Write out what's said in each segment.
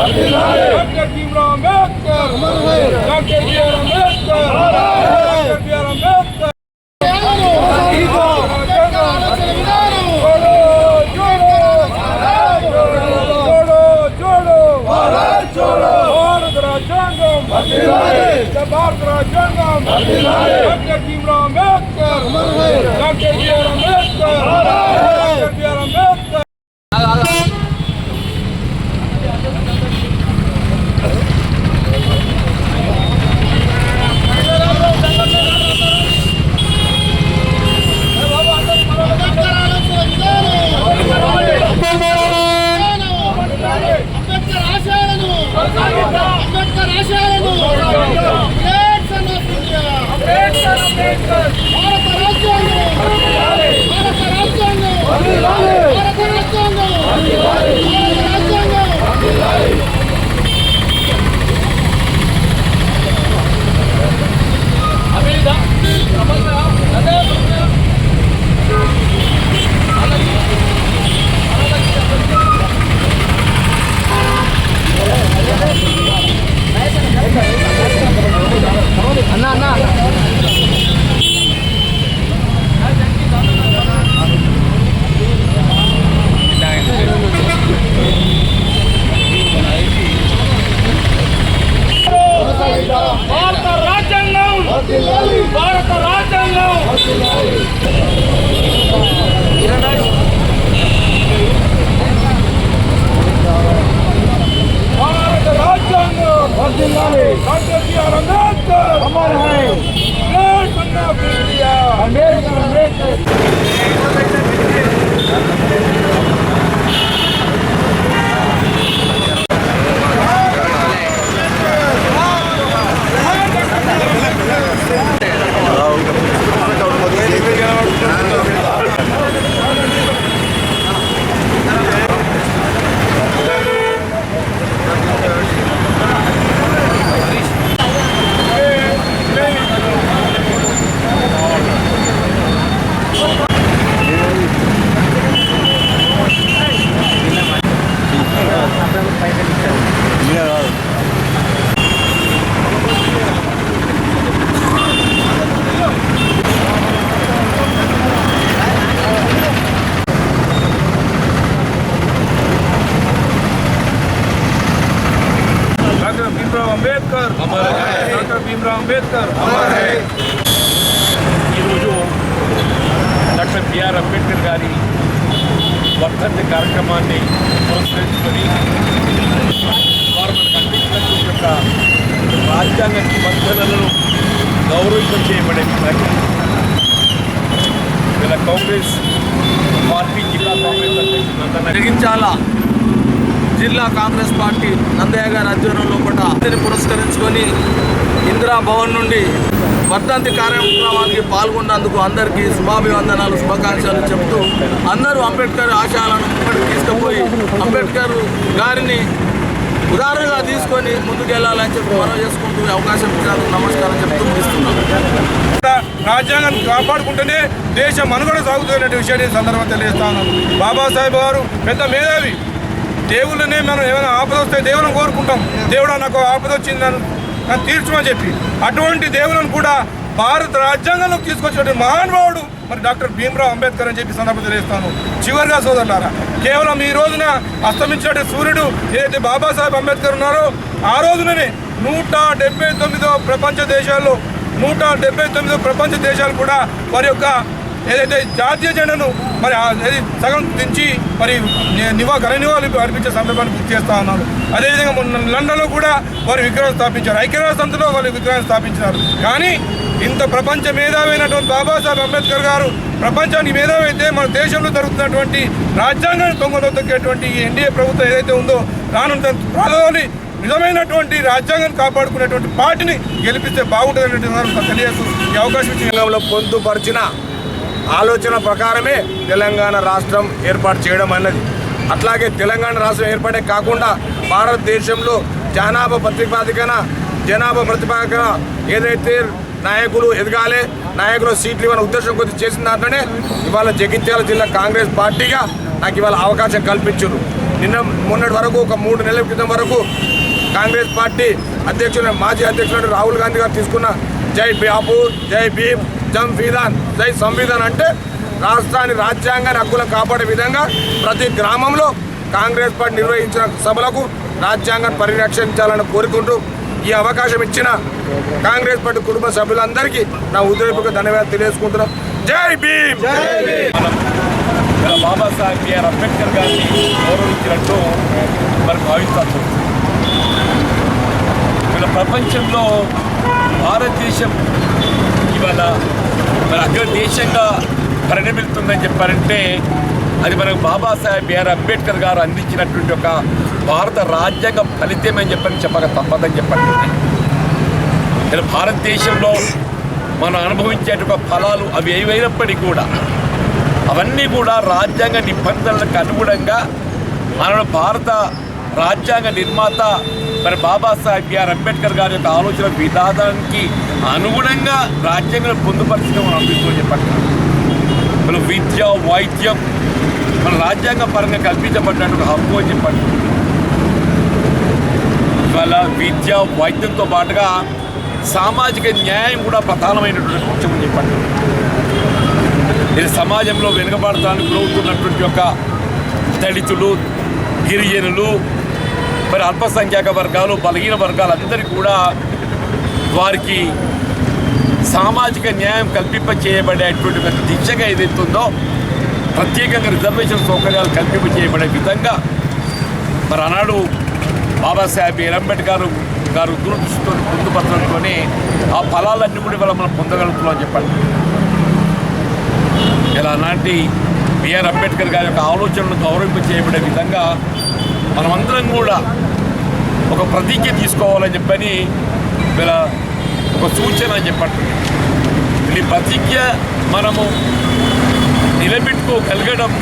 Doctor Bhimrao Ambedkar doctor BR Ambedkar BR Ambedkar భారత రాజ్యాంగం భారత రాజ్యాంగం doctor doctor Bhimrao Ambedkar doctor Bhimrao Ambedkar ఈరోజు డాక్టర్ బిఆర్ అంబేద్కర్ గారి వర్ధంతి కార్యక్రమాన్ని పురస్కరించుకొని వారు మనకు అందించినటువంటి యొక్క రాజ్యాంగ నిబంధనలను గౌరవితం చేయబడే ప్రయత్నం ఇలా కాంగ్రెస్ పార్టీ జిల్లా కాంగ్రెస్ అధ్యక్షుడు నందన జిల్లా కాంగ్రెస్ పార్టీ నందయ్య గారి ఆధ్వర్యంలో కూడా పురస్కరించుకొని ఇందిరా భవన్ నుండి వర్ధంతి కార్యక్రమానికి పాల్గొన్నందుకు అందరికీ శుభాభివందనాలు శుభాకాంక్షలు చెప్తూ అందరూ అంబేద్కర్ ఆశయాలను ఇప్పటికి తీసుకుపోయి అంబేద్కర్ గారిని ఉదాహరణగా తీసుకొని ముందుకెళ్ళాలని చెప్పి మనం చేసుకుంటూ అవకాశం ఇచ్చినందుకు నమస్కారం చెప్తూ ముగిస్తున్నాను రాజ్యాంగాన్ని కాపాడుకుంటేనే దేశం మనుగడ సాగుతున్నటువంటి విషయాన్ని సందర్భం సందర్భంగా తెలియజేస్తా బాబాసాహెబ్ గారు పెద్ద మేధావి. దేవుళ్ళనే మనం ఏమైనా ఆపద వస్తే దేవుని కోరుకుంటాం. దేవుడు నాకు ఆపద వచ్చింది నన్ను తీర్చమని చెప్పి అటువంటి దేవులను కూడా భారత రాజ్యాంగంలోకి తీసుకొచ్చినటువంటి మహానుభావుడు మరి డాక్టర్ భీమ్రావ్ అంబేద్కర్ అని చెప్పి సందర్భం తెలియస్తాను చివరిగా సోదరులారా కేవలం ఈ రోజున అస్తమించే సూర్యుడు ఏదైతే బాబాసాహెబ్ అంబేద్కర్ ఉన్నారో ఆ రోజుననే నూట డెబ్బై తొమ్మిదో ప్రపంచ దేశాల్లో నూట డెబ్బై తొమ్మిదో ప్రపంచ దేశాలు కూడా వారి యొక్క ఏదైతే జాతీయ జెండను మరి ఆ- సగం దించి మరి నివా ఘన నివాళులు అర్పించే సందర్భాన్ని గుర్తు చేస్తా ఉన్నారు అదేవిధంగా మొన్న లండన్లో కూడా వారి విగ్రహం స్థాపించారు. ఐక్యరాజ్య సమితిలో వారి విగ్రహం స్థాపించారు కానీ ఇంత ప్రపంచ మేధావైనటువంటి బాబాసాహెబ్ అంబేద్కర్ గారు ప్రపంచానికి మేధావైతే మన దేశంలో జరుగుతున్నటువంటి రాజ్యాంగాన్ని తొంగలో తొక్కేటువంటి ఈ ఎన్డీఏ ప్రభుత్వం ఏదైతే ఉందో రానున్న త్వరలోని నిజమైనటువంటి రాజ్యాంగాన్ని కాపాడుకునేటువంటి పార్టీని గెలిపిస్తే బాగుంటుందనేటువంటి తెలియజేస్తూ ఈ అవకాశం పొందుపరిచిన ఆలోచన ప్రకారమే తెలంగాణ రాష్ట్రం ఏర్పాటు చేయడం అన్నది. అట్లాగే తెలంగాణ రాష్ట్రం ఏర్పాటే కాకుండా భారతదేశంలో జనాభా ప్రతిపాదికన జనాభా ప్రతిపాదికన ఏదైతే నాయకులు ఎదగాలి నాయకులు సీట్లు ఇవ్వని ఉద్దేశం కొద్ది చేసిన దాంట్లోనే ఇవాళ జగిత్యాల జిల్లా కాంగ్రెస్ పార్టీగా నాకు ఇవాళ అవకాశం కల్పించారు. నిన్న మొన్నటి వరకు ఒక మూడు నెలల క్రితం వరకు కాంగ్రెస్ పార్టీ అధ్యక్షుడు మాజీ అధ్యక్షుడు రాహుల్ గాంధీ గారు తీసుకున్న జై బాపు జై భీమ్ జంఫీదాన్ జై సంవిధాన్ అంటే రాష్ట్రాన్ని రాజ్యాంగాన్ని హక్కులను కాపాడే విధంగా ప్రతి గ్రామంలో కాంగ్రెస్ పార్టీ నిర్వహించిన సభలకు రాజ్యాంగాన్ని పరిరక్షించాలని కోరుకుంటూ ఈ అవకాశం ఇచ్చిన కాంగ్రెస్ పార్టీ కుటుంబ సభ్యులందరికీ నా ఉదయపూర్వక ధన్యవాదాలు తెలియజేసుకుంటున్నాం జై భీమ్! బాబాసాహెబ్ బిఆర్ అంబేద్కర్ గారిని గౌరవించినట్టు మరి భావిస్తాను ఇలా ప్రపంచంలో భారతదేశం ఇవాళ మరి అగ్ర దేశంగా పరిణమిస్తుందని చెప్పారంటే అది మనకు బాబాసాహెబ్ బిఆర్ అంబేద్కర్ గారు అందించినటువంటి ఒక భారత రాజ్యాంగ ఫలితమని చెప్పని చెప్పక తప్పదని చెప్పండి. ఇలా భారతదేశంలో మనం అనుభవించేటువంటి ఫలాలు అవి ఏవైనప్పటికీ కూడా అవన్నీ కూడా రాజ్యాంగ నిబంధనలకు అనుగుణంగా మన భారత రాజ్యాంగ నిర్మాత మరి బాబాసాహెబ్ బిఆర్ అంబేద్కర్ గారి యొక్క ఆలోచన విధానానికి అనుగుణంగా రాజ్యాంగం పొందుపరచడం మనం అందిస్తూ చెప్పట్లేదు. మన విద్య వైద్యం మన రాజ్యాంగ పరంగా కల్పించబడినటువంటి హక్కు అని చెప్పండి ఇవాళ విద్య వైద్యంతో పాటుగా సామాజిక న్యాయం కూడా ప్రధానమైనటువంటి అంశం అని చెప్పండి ఇది సమాజంలో వెనుకబడతానికి గురవుతున్నటువంటి యొక్క దళితులు గిరిజనులు మరి అల్పసంఖ్యాక వర్గాలు బలహీన వర్గాలందరికీ కూడా వారికి సామాజిక న్యాయం కల్పింప చేయబడేటువంటి ఒక దిశగా ఏదైతుందో ప్రత్యేకంగా రిజర్వేషన్ సౌకర్యాలు కల్పింప చేయబడే విధంగా మరి ఆనాడు బాబాసాహెబ్ బిఆర్ అంబేద్కర్ గారు దూరదృష్టితో పొందుపరచడంతోనే ఆ ఫలాలన్నీ కూడా ఇవాళ మనం పొందగలుగుతున్నాం చెప్పండి. ఇలా అలాంటి బిఆర్ అంబేద్కర్ గారి యొక్క ఆలోచనలు గౌరవింప చేయబడే విధంగా మనమందరం కూడా ఒక ప్రతిజ్ఞ తీసుకోవాలని చెప్పని ఇలా ఒక సూచన అని చెప్పండి ఈ ప్రతిజ్ఞ మనము నిలబెట్టుకోగలగడం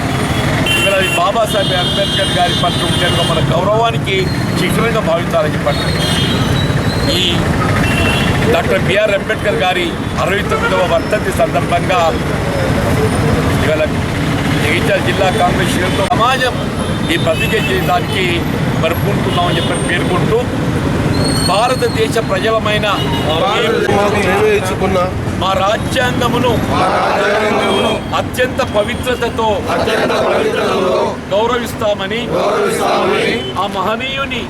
ఇలా ఈ బాబాసాహెబ్ అంబేద్కర్ గారి పట్ల ఉంటే మన గౌరవానికి శిఖరంగా భావించాలని చెప్పండి ఈ డాక్టర్ బిఆర్ అంబేద్కర్ గారి అరవై తొమ్మిదవ వర్ధంతి సందర్భంగా ఇవాళ జగిత్యాల జిల్లా కాంగ్రెస్ సమాజం ఈ ప్రతిజ్ఞ చేయడానికి మరి పూనుకున్నామని చెప్పి పేర్కొంటూ భారతదేశ ప్రజలమైన మా రాజ్యాంగమును అత్యంత పవిత్రతతో గౌరవిస్తామని ఆ మహనీయుని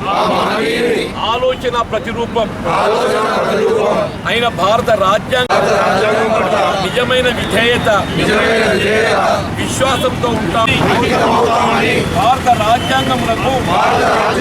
ఆలోచన ప్రతిరూపం అయిన భారత రాజ్యాంగ నిజమైన విధేయత విశ్వాసంతో ఉంటాం భారత రాజ్యాంగములకు